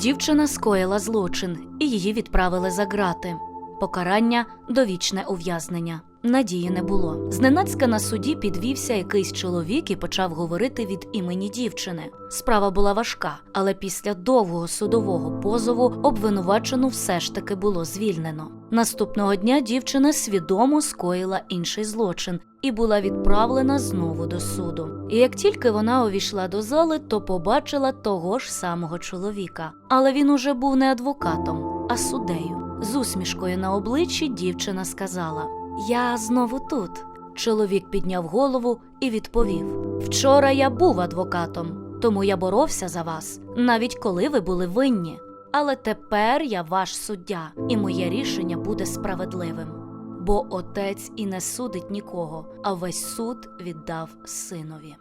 Дівчина скоїла злочин, і її відправили за грати. Покарання довічне ув'язнення. Надії не було. Зненацька на суді підвівся якийсь чоловік і почав говорити від імені дівчини. Справа була важка, але після довгого судового позову обвинувачену все ж таки було звільнено. Наступного дня дівчина свідомо скоїла інший злочин і була відправлена знову до суду. І як тільки вона увійшла до зали, то побачила того ж самого чоловіка. Але він уже був не адвокатом, а суддею. З усмішкою на обличчі дівчина сказала: Я знову тут. Чоловік підняв голову і відповів: Вчора я був адвокатом, тому я боровся за вас, навіть коли ви були винні. Але тепер я ваш суддя, і моє рішення буде справедливим. Бо отець і не судить нікого, а весь суд віддав синові.